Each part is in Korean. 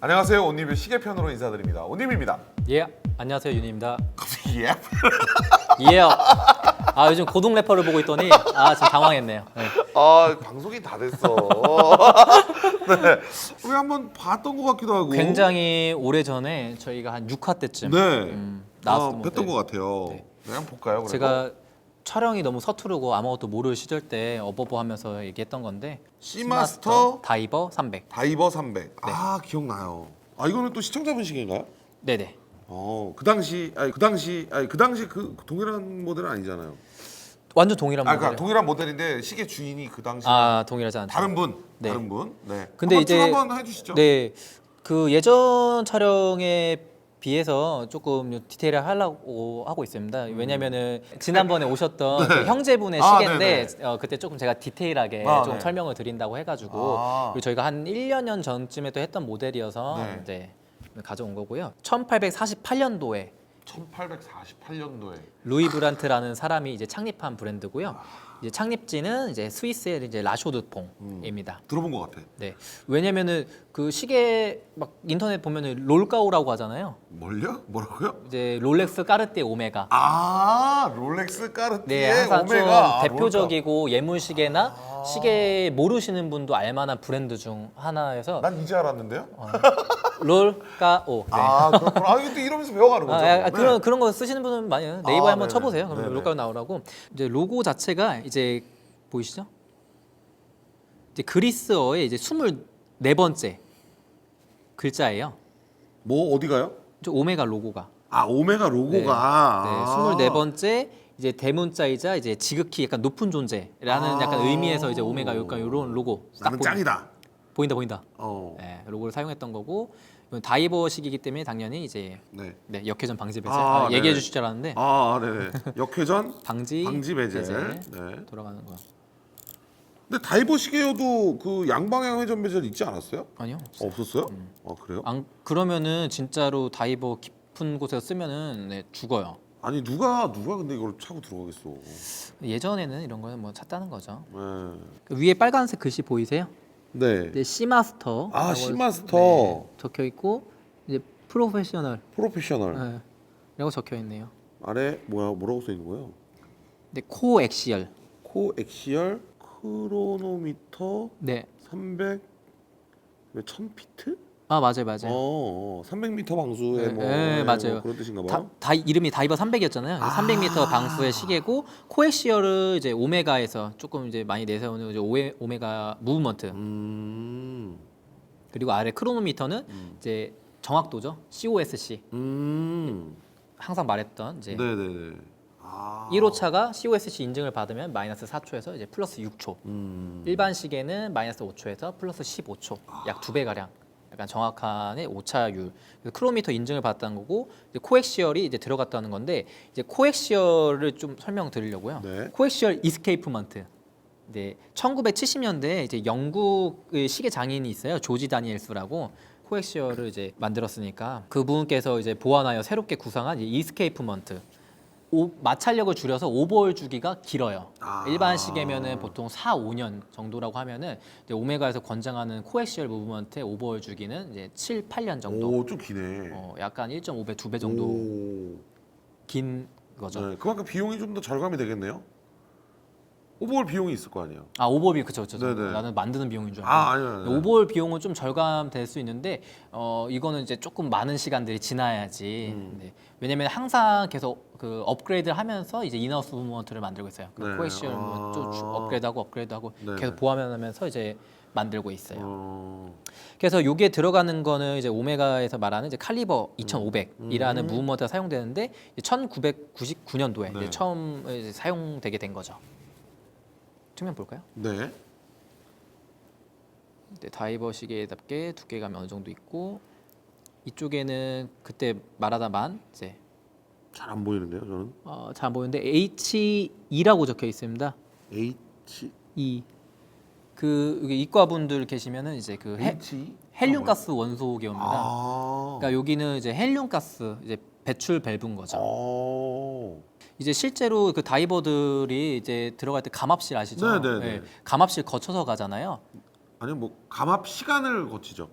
안녕하세요. 온리뷰 시계편으로 인사드립니다. 온리뷰입니다. 예, 안녕하세요 윤입니다. 예. 예. 아 요즘 고등 래퍼를 보고 있더니 아 지금 당황했네요. 네. 아 방송이 다 됐어. 네. 우리 한번 봤던 것 같기도 하고. 굉장히 오래 전에 저희가 한 6화 때쯤 네. 음, 아, 나왔던 뵀던 것 같아요. 네. 한번 볼까요? 그래도? 제가 촬영이 너무 서투르고 아무것도 모를 시절 때 어버버 하면서 얘기했던 건데 시마스터 다이버 300. 다이버 300. 아 기억나요. 아 이거는 또 시청자분 시계인가요? 네네. 어, 그 당시 아니 그 당시 아니 그 당시 그 동일한 모델은 아니잖아요. 완전 동일한 아, 모델. 그러니까 동일한 모델인데 시계 주인이 그 당시 아 동일하지 않죠. 다른 분, 네. 다른 분. 네. 근데 한번 이제 쭉 한번 해주시죠. 네, 그 예전 촬영에 비해서 조금 디테일을 하려고 하고 있습니다. 왜냐면은 지난번에 오셨던 그 형제분의 음. 아, 시계인데 어, 그때 조금 제가 디테일하게 아, 좀 네. 설명을 드린다고 해가지고 아. 그리고 저희가 한 1년 년 전쯤에 또 했던 모델이어서 네. 이제 가져온 거고요. 1848년도에 1848년도에 루이 브란트라는 사람이 이제 창립한 브랜드고요. 이제 창립지는 이제 스위스의 이제 라쇼드퐁입니다. 들어본 것 같아. 네. 왜냐면은 그 시계 막 인터넷 보면은 롤가우라고 하잖아요. 뭘요? 뭐라고요? 이제 롤렉스 까르띠에 오메가. 아 롤렉스 까르띠에 네, 항상 오메가 좀 아, 대표적이고 예문 시계나 시계 모르시는 분도 알만한 브랜드 중 하나여서 롤까? 난 이제 알았는데요. 롤가오. 네. 아 그렇구나. 아 이게 또 이러면서 배워가는 거죠. 아, 아, 네. 그런 그런 거 쓰시는 분은 많이 요 네이버에 아, 한번 네네. 쳐보세요. 그러면 네네. 롤가오 나오라고. 이제 로고 자체가 이제 보이시죠? 이제 그리스어의 이제 24번째 글자예요. 뭐 어디 가요? 저 오메가 로고가. 아 오메가 로고가. 네, 아. 24번째 이제 대문자이자 이제 지극히 약간 높은 존재라는 아. 약간 의미에서 이제 오메가 약간 이런 로고 딱 나는 보이- 짱이다. 보인다 보인다. 어. 네, 로고를 사용했던 거고 이건 다이버식이기 때문에 당연히 이제 네. 네, 역회전 방지 배제 아, 아, 얘기해 네네. 주실 줄 알았는데 아 네네. 역회전 방지 방지 배제. 배제 네. 돌아가는 거 근데 다이버 시계여도 그 양방향 회전 배절 있지 않았어요? 아니요. 없었어요? 음. 아 그래요? 안 그러면은 진짜로 다이버 깊은 곳에서 쓰면은 네, 죽어요. 아니 누가 누가 근데 이걸 차고 들어가겠어. 예전에는 이런 거는 뭐 찼다는 거죠. 네. 그 위에 빨간색 글씨 보이세요? 네. 이제 시마스터. 아, 시마스터. 네, 적혀 있고 이제 프로페셔널 프로페셔널. 네, 라고 적혀 있네요. 아래 뭐야 뭐라고 써 있는 거예요? 근데 코엑시얼. 코엑시얼 크로노미터 네. 300 1000피트? 아 맞아요 맞아요. 어, 어 300m 방수에 네, 뭐, 네, 네, 맞아요. 뭐 그런 뜻인가 봐. 다, 다 이름이 다이버 300이었잖아요. 아. 300m 방수의 시계고 코엑시얼을 이제 오메가에서 조금 이제 많이 내세우는 이제 오에, 오메가 무브먼트 음. 그리고 아래 크로노미터는 음. 이제 정확도죠. COSC 음. 항상 말했던 이제 네, 네, 네. 아. 1호차가 COSC 인증을 받으면 마이너스 4초에서 이제 플러스 6초. 음. 일반 시계는 마이너스 5초에서 플러스 15초, 약 두 배 가량. 약간 정확한 오차율. 그래서 크로미터 인증을 받았다는 거고 이제 코엑시얼이 이제 들어갔다는 건데 이제 코엑시얼을 좀 설명드리려고요. 네. 코엑시얼 이스케이프먼트. 이제 1970년대에 이제 영국의 시계 장인이 있어요. 조지 다니엘스라고 코엑시얼을 이제 만들었으니까 그분께서 이제 보완하여 새롭게 구상한 이 이스케이프먼트. 오, 마찰력을 줄여서 오버홀 주기가 길어요. 아. 일반 시계면은 보통 4, 5년 정도라고 하면은 이제 오메가에서 권장하는 코엑시얼 무브먼트의 오버홀 주기는 이제 7, 8년 정도. 오, 좀 기네. 어, 약간 1.5배, 2배 정도 오. 긴 거죠. 네, 그만큼 비용이 좀 더 절감이 되겠네요. 오버홀 비용이 있을 거 아니에요. 아 오버홀 그쵸 그쵸. 네네. 나는 만드는 비용인 줄 알고. 아, 아니요. 아니요. 오버홀 비용은 좀 절감될 수 있는데 어 이거는 이제 조금 많은 시간들이 지나야지. 음. 네. 왜냐면 항상 계속 그 업그레이드를 하면서 이제 인하우스 무브먼트를 만들고 있어요. 그 네. 코엑시얼 아. 뭐또 업그레이드하고 업그레이드하고 네. 계속 보완하면서 이제 만들고 있어요. 어. 그래서 요게 들어가는 거는 이제 오메가에서 말하는 이제 칼리버 2500이라는 음. 무브먼트가 사용되는데 1999년도에 네. 처음 이제 사용되게 된 거죠. 측면 볼까요? 네. 네, 다이버 시계답게 두께감이 어느 정도 있고 이쪽에는 그때 말하다만 이제 잘 안 보이는데요, 저는. 어, 잘 안 보이는데 H2라고 적혀 있습니다. H E 그 여기 이과분들 계시면은 이제 그 헬, H 헬륨 가스 원소 기호입니다. 아. 그러니까 여기는 이제 헬륨 가스 이제 배출 밸브인 거죠. 어. 이제 실제로 그 다이버들이 이제 들어갈 때 감압실 아시죠? 네, 네, 네. 감압실 거쳐서 가잖아요. 아니 뭐 감압 시간을 거치죠.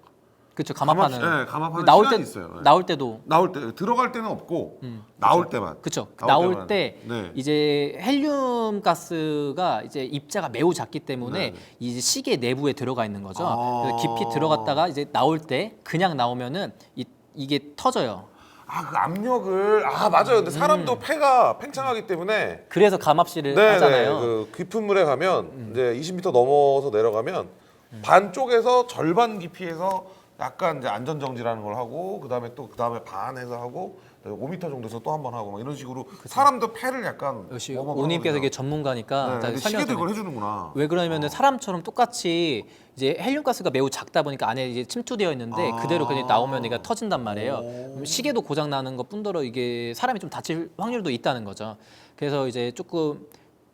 그쵸 감압하는 감압- 네, 감압하는 나올 시간이 때 있어요. 네. 나올 때도 나올 때 들어갈 때는 없고 음, 나올 때만. 그쵸 나올 나올 때만. 때 네. 이제 헬륨 가스가 이제 입자가 매우 작기 때문에 네. 이제 시계 내부에 들어가 있는 거죠. 아. 그래서 깊이 들어갔다가 이제 나올 때 그냥 나오면은 이, 이게 터져요. 아 그 압력을 아 맞아요. 근데 사람도 음. 폐가 팽창하기 때문에 그래서 감압실을 네, 하잖아요. 음. 네. 그 깊은 물에 가면 이제 20m 넘어서 내려가면 반 쪽에서 절반 깊이에서 약간 이제 안전 정지라는 걸 하고 그다음에 또 그다음에 반에서 하고 5m 정도에서 또 한 번 하고 막 이런 식으로 사람도 폐를 약간 역시 오님께서 이게. 전문가니까 네, 시계도 이걸. 해주는구나. 왜 그러냐면은 사람처럼 똑같이 이제 헬륨 가스가 매우 작다 보니까 안에 이제 침투되어 있는데 아. 그대로 그냥 나오면 얘가 터진단 말이에요. 시계도 고장 나는 것뿐더러 이게 사람이 좀 다칠 확률도 있다는 거죠. 그래서 이제 조금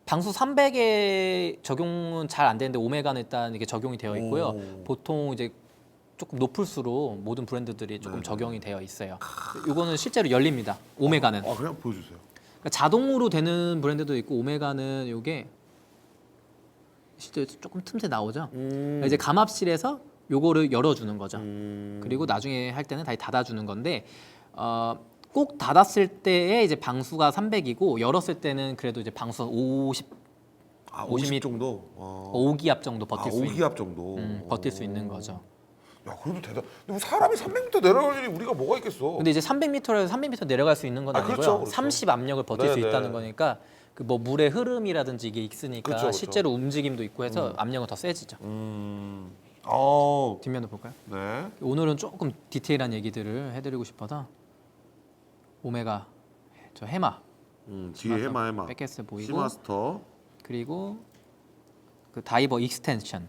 방수 300에 적용은 잘 안 되는데 오메가는 일단 이게 적용이 되어 있고요. 오. 보통 이제 조금 높을수록 모든 브랜드들이 조금 네. 적용이 되어 있어요. 이거는 실제로 열립니다. 오메가는 아 그냥 보여주세요. 그러니까 자동으로 되는 브랜드도 있고 오메가는 이게 실제 조금 틈새 나오죠. 그러니까 이제 감압실에서 요거를 열어주는 거죠. 음. 그리고 나중에 할 때는 다시 닫아주는 건데 어, 꼭 닫았을 때에 이제 방수가 300이고 열었을 때는 그래도 이제 방수 50 아, 50 50 정도. 어. 5기압 정도 버틸 아, 수 있는 5기압 정도. 음, 버틸 수 있는 거죠. 야, 그래도 대단. 근데 뭐 사람이 300m 내려갈 일이 우리가 뭐가 있겠어? 근데 이제 300m에서 300m 내려갈 수 있는 건 아, 아니고요. 그렇죠, 그렇죠. 30 압력을 버틸 수 네, 있다는 네. 거니까 그 뭐 물의 흐름이라든지 이게 있으니까 그렇죠, 그렇죠. 실제로 움직임도 있고 해서 압력은 더 세지죠. 음. 어. 뒷면을 볼까요? 네. 오늘은 조금 디테일한 얘기들을 해드리고 싶어서 오메가 저 해마 음, 뒤에 해마 해마. 백게스 보이고 시마스터. 그리고 그 다이버 익스텐션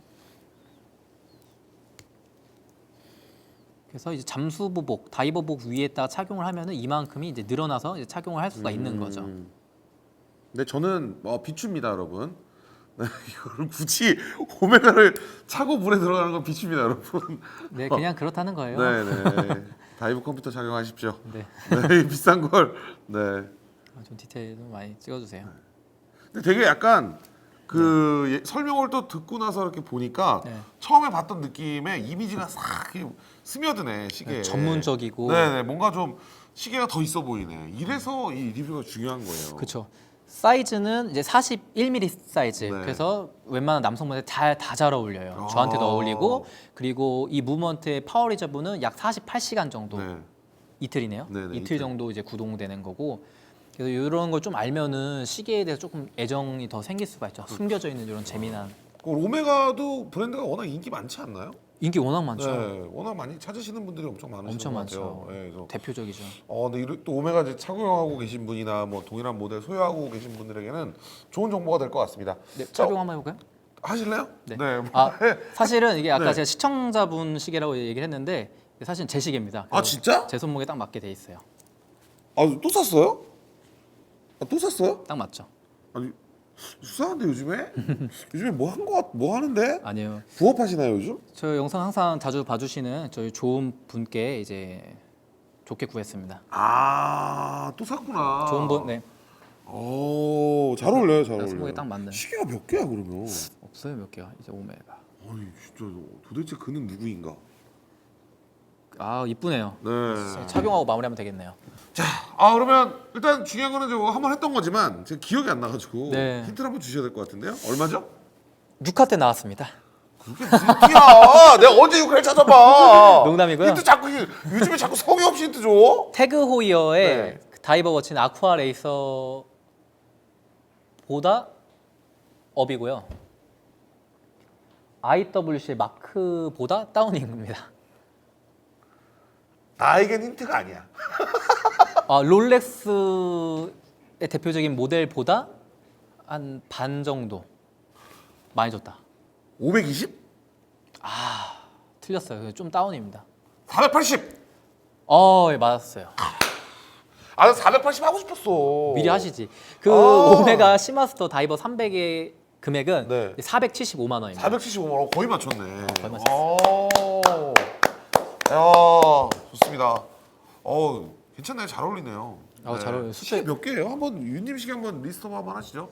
그래서 이제 잠수보복 다이버복 위에다 착용을 하면은 이만큼이 이제 늘어나서 이제 착용을 할 수가 있는 거죠. 음. 근데 저는 어, 비추입니다, 여러분. 네, 이거를 굳이 오메가를 차고 물에 들어가는 건 비추입니다, 여러분. 네, 그냥 그렇다는 거예요. 네, 네. 다이브 컴퓨터 착용하십시오. 네. 네, 비싼 걸. 네. 아, 좀 디테일 좀 많이 찍어주세요. 근데 되게 약간 그 예- 설명을 또 듣고 나서 이렇게 보니까 네. 처음에 봤던 느낌에 이미지가 싹 이렇게 스며드네 시계에. 네, 전문적이고 네네 뭔가 좀 시계가 더 있어 보이네. 이래서 이 리뷰가 중요한 거예요. 그렇죠. 사이즈는 이제 41mm 사이즈. 네. 그래서 웬만한 남성분들 잘다 잘 어울려요. 아. 저한테도 어울리고 그리고 이 무먼트의 파워 리저브는 약 48시간 정도 네. 이틀이네요. 네, 네, 이틀 이틀. 정도 이제 구동되는 거고. 그래서 이런 걸 좀 알면은 시계에 대해서 조금 애정이 더 생길 수가 있죠. 숨겨져 있는 이런 재미난 그 오메가도 브랜드가 워낙 인기 많지 않나요? 인기 워낙 많죠. 네, 워낙 많이 찾으시는 분들이 엄청 많으신 엄청 것 많죠. 같아요. 네, 그래서 대표적이죠. 어, 근데 이런- 또 오메가 이제 착용하고 계신 분이나 뭐 동일한 모델 소유하고 계신 분들에게는 좋은 정보가 될 것 같습니다. 네, 자, 착용 한번 해볼까요? 하실래요? 네. 네. 아 사실은 이게 아까 네. 제가 시청자분 시계라고 얘기를 했는데 사실 제 시계입니다. 아 그래서 진짜? 제 손목에 딱 맞게 돼 있어요. 아 또 샀어요? 아, 또 샀어요? 딱 맞죠? 아니 수상한데 요즘에? 요즘에 뭐 한 거 뭐 하는데? 아니요. 부업하시나요 요즘? 저 영상 항상 자주 봐주시는 저희 좋은 분께 이제 좋게 구했습니다. 아또 샀구나. 좋은 분, 네 오잘 어울려요 잘 어울려요. 손목에 딱 맞는. 시계가 몇 개야 그러면? 없어요 몇 개가 이제 오메가. 아니 진짜 도대체 그는 누구인가? 아 이쁘네요. 네. 착용하고 마무리하면 되겠네요. 자, 아 그러면 일단 중요한 거는 저거 한번 했던 거지만 제가 기억이 안 나가지고 네. 힌트를 한번 주셔야 될 것 같은데요. 얼마죠? 6화 때 나왔습니다. 그게 무슨 힌트야? 내가 언제 육회를 찾아봐? 농담이고요. 힌트 자꾸 요즘에 자꾸 성의 없이 힌트 줘. 태그 호이어의 네. 다이버 워치는 아쿠아 레이서보다 업이고요. IWC 마크보다 다운인 겁니다. 나에겐 힌트가 아니야. 아, 롤렉스의 대표적인 모델보다 한 반 정도 많이 줬다. 520? 틀렸어요. 좀 다운입니다. 480. 어, 예, 맞았어요. 아, 나 480 하고 싶었어. 미리 하시지. 그 아. 오메가 시마스터 다이버 300의 금액은 네. 475만 원입니다. 475만 원 거의 맞췄네. 거의 맞췄어요. 오. 야, 좋습니다. 어, 괜찮네요. 잘 어울리네요. 아, 잘 어울려요. 시계 수채- 몇 개예요? 한번 윤님 시계 한번 리스트업 한번 하시죠.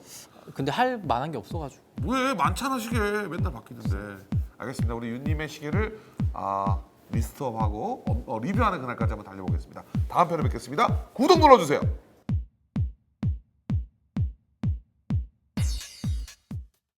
근데 할 만한 게왜왜 많잖아 시계 맨날 바뀌는데. 알겠습니다. 우리 윤님의 시계를 아 리스트업하고 어, 어, 리뷰하는 그날까지 한번 달려보겠습니다. 다음 편에 뵙겠습니다. 구독 눌러주세요.